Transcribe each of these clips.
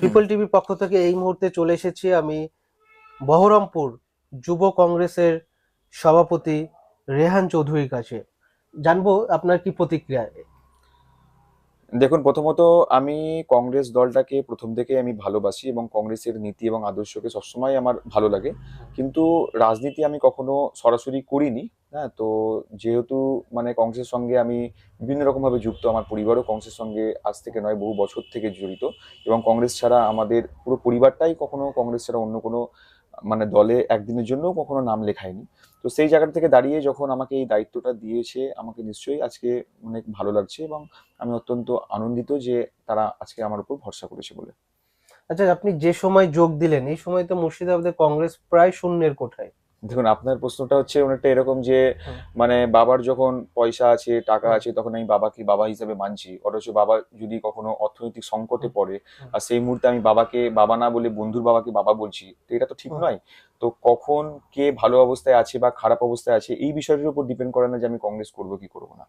People টিভির পক্ষ থেকে এই মুহূর্তে চলে এসেছি আমি বহরমপুর যুব কংগ্রেসের সভাপতি রেহান চৌধুরীর কাছে। জানব আপনার কি প্রতিক্রিয়া? দেখুন প্রথমত আমি কংগ্রেস দলটাকে প্রথম থেকে আমি ভালোবাসি এবং কংগ্রেসের নীতি এবং আদর্শকে সবসময় আমার ভালো লাগে। কিন্তু রাজনীতি আমি কখনো সরাসরি করিনি হ্যাঁ? তো যেহেতু মানে কংগ্রেসের সঙ্গে আমি বিভিন্ন রকমভাবে যুক্ত আমার পরিবারও কংগ্রেসের সঙ্গে আজ থেকে নয় বহু বছর থেকে জড়িত এবং কংগ্রেস ছাড়া আমাদের পুরো পরিবারটাই কখনো কংগ্রেস ছাড়া অন্য কোনো মানে দলে একদিনের জন্য কখনো নাম লেখায়নি। তো সেই জায়গা থেকে দাঁড়িয়ে যখন আমাকে এই দায়িত্বটা দিয়েছে, আমাকে নিশ্চয়ই আজকে অনেক ভালো লাগছে এবং আমি অত্যন্ত আনন্দিত যে তারা আজকে আমার উপর ভরসা করেছে বলে। আচ্ছা আপনি যে সময় যোগ দিলেন, এই সময় তো মুর্শিদাবাদে কংগ্রেস প্রায় শূন্যের কোঠায়। দেখুন আপনার প্রশ্নটা হচ্ছে অনেকটা এরকম যে মানে বাবার যখন পয়সা আছে টাকা আছে তখন আমি বাবাকে বাবা হিসাবে মানছি। অথচ বাবা যদি কখনো অর্থনৈতিক সংকটে পড়ে আর সেই মুহূর্তে আমি বাবাকে বাবা না বলে বন্ধুর বাবাকে বাবা বলছি তো এটা তো ঠিক নয়। তো কখন কে ভালো অবস্থায় আছে বা খারাপ অবস্থায় আছে এই বিষয়টির উপর ডিপেন্ড করে না যে আমি কংগ্রেস করব কি করব না।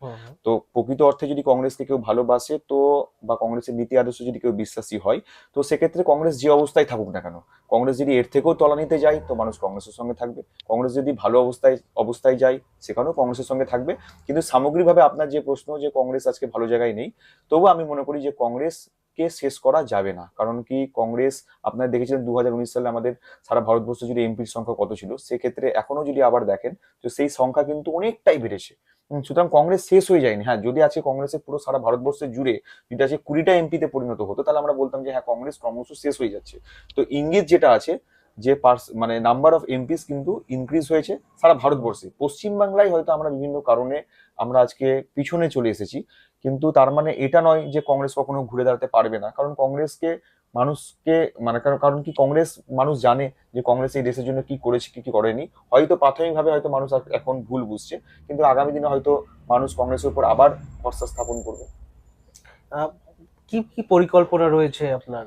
তো প্রকৃত অর্থে যদি কংগ্রেসকে কেউ ভালোবাসে তো বা কংগ্রেসের নীতি আদর্শ যদি কেউ বিশ্বাসী হয় তো সেক্ষেত্রে কংগ্রেস যে অবস্থায় থাকুক না কেন কংগ্রেস যদি এর থেকেও তলানিতে যায় তো মানুষ কংগ্রেসের সঙ্গে থাকবে। কংগ্রেস যদি ভালো অবস্থায় অবস্থায় যায় সেখানেও কংগ্রেসের সঙ্গে থাকবে। কিন্তু সামগ্রিকভাবে আপনার যে প্রশ্ন যে কংগ্রেস আজকে ভালো জায়গায় নেই তবু আমি মনে করি যে কংগ্রেসকে শেষ করা যাবে না। কারণ কি কংগ্রেস, আপনারা দেখেছিলেন দু সালে আমাদের সারা ভারতবর্ষ জুড়ে এমপির সংখ্যা কত ছিল, সেক্ষেত্রে এখনও যদি আবার দেখেন, তো সেই সংখ্যা কিন্তু অনেকটাই বেড়েছে। সুতরাং কংগ্রেস শেষ হয়ে যায়নি। হ্যাঁ যদি আছে কংগ্রেসের পুরো সারা ভারতবর্ষে জুড়ে যদি আজকে কুড়িটা এমপিতে পরিণত হতো, তাহলে আমরা বলতাম যে হ্যাঁ কংগ্রেস ক্রমশ শেষ হয়ে যাচ্ছে। তো ইঙ্গিত যেটা আছে যে পার্স মানে নাম্বার অফ এমপিস কিন্তু ইনক্রিজ হয়েছে সারা ভারতবর্ষে। পশ্চিমবাংলায় হয়তো আমরা বিভিন্ন কারণে আমরা আজকে পিছনে চলে এসেছি, কিন্তু তার মানে এটা নয় যে কংগ্রেস কখনো ঘুরে দাঁড়াতে পারবে না। কারণ কংগ্রেসকে মানুষকে মানে কারণ কি কংগ্রেস মানুষ জানে যে কংগ্রেস এই দেশের জন্য কি করেছে, কি কি করেনি। হয়তো প্রাথমিকভাবে হয়তো মানুষ এখন ভুল বুঝছে, কিন্তু আগামী দিনে হয়তো মানুষ কংগ্রেসের উপর আবার ভরসা স্থাপন করবে। কি কি পরিকল্পনা রয়েছে আপনার?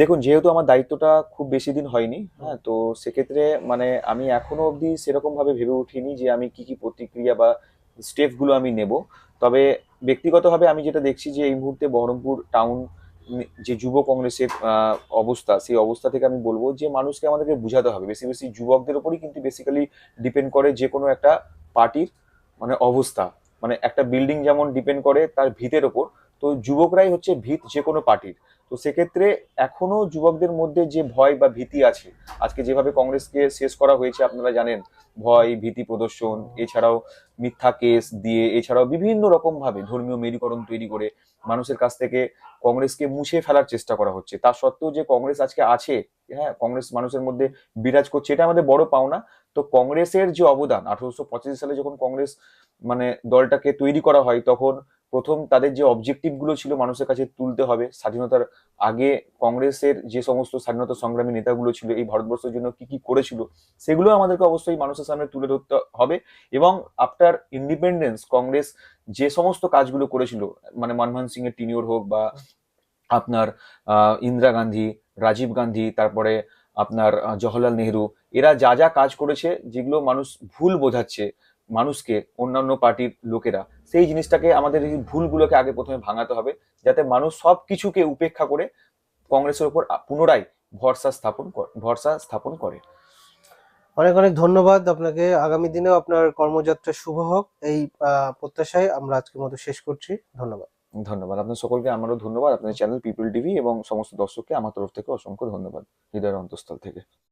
দেখুন, যেহেতু আমার দায়িত্বটা খুব বেশি দিন হয়নি হ্যাঁ তো সেক্ষেত্রে মানে আমি এখনও অবধি সেরকম ভাবে ভেবে উঠিনি যে আমি কি কি প্রতিক্রিয়া বা স্টেপগুলো আমি নেব। তবে ব্যক্তিগতভাবে আমি যেটা দেখছি যে এই মুহূর্তে বহরমপুর টাউন যে যুব কংগ্রেসের অবস্থা, সেই অবস্থা থেকে আমি বলব যে মানুষকে আমাদেরকে বুঝাতে হবে। বেশি বেশি যুবকদের উপরই কিন্তু বেসিক্যালি ডিপেন্ড করে যে কোনো একটা পার্টির মানে অবস্থা। মানে একটা বিল্ডিং যেমন ডিপেন্ড করে, তার ভিতের ওপর তো যুবকরাই হচ্ছে ভিত যে কোনো পার্টির। তো সেক্ষেত্রে এখনও যুবকদের মধ্যে যে ভয় বা ভীতি আছে, আজকে যেভাবে কংগ্রেসকে শেষ করা হয়েছে, আপনারা জানেন, ভয়, ভীতি প্রদর্শন, এছাড়াও মিথ্যা কেস দিয়ে, এছাড়াও বিভিন্ন রকম ভাবে ধর্মীয় মেরুকরণ তৈরি করে মানুষের কাছ থেকে কংগ্রেসকে মুছে ফেলার চেষ্টা করা হচ্ছে। তা সত্ত্বেও যে কংগ্রেস আজকে আছে হ্যাঁ কংগ্রেস মানুষের মধ্যে বিরাজ করছে, এটা আমাদের বড় পাওনা। তো কংগ্রেসের যে অবদান, আঠারোশো পঁচাশি সালে যখন কংগ্রেস মানে দলটাকে তৈরি করা হয়, তখন প্রথম তাদের যে অবজেক্টিভগুলো ছিল মানুষের কাছে তুলতে হবে, স্বাধীনতার আগে কংগ্রেসের যে সমস্ত স্বাধীনতা সংগ্রামী নেতাগুলো ছিল, এই ভারতবর্ষের জন্য কি কি করেছিল, সেগুলো আমাদেরকে অবশ্যই মানুষের সামনে তুলে ধরতে হবে এবং আফটার ইন্ডিপেন্ডেন্স কংগ্রেস যে সমস্ত কাজগুলো করেছিল মানে মনমোহন সিং এর টিনিওর হোক বা আপনার ইন্দিরা গান্ধী, রাজীব গান্ধী, তারপরে আপনার জওহরলাল নেহরু, এরা যা যা কাজ করেছে, যেগুলো মানুষ ভুল বোঝাচ্ছে মানুষকে অন্যান্য পার্টির লোকেরা সেই জিনিসটাকে আমাদের এই ভুলগুলোকে আগে প্রথমে ভাঙাতে হবে যাতে মানুষ সব কিছুকে উপেক্ষা করে কংগ্রেসের উপর পুনরায় ভরসা স্থাপন কর- ভরসা স্থাপন করে। অনেক অনেক ধন্যবাদ আপনাকে। আগামী দিনেও আপনার কর্মযাত্রা শুভ হোক। এই প্রত্যাশায় আমরা আজকের মতো শেষ করছি। ধন্যবাদ। ধন্যবাদ। আপনার সকলকে আমারও ধন্যবাদ। আপনাদের চ্যানেল পিপল টিভি এবং সমস্ত দর্শককে আমার তরফ থেকে অসংখ্য ধন্যবাদ। হৃদয়ের অন্তঃস্থল থেকে।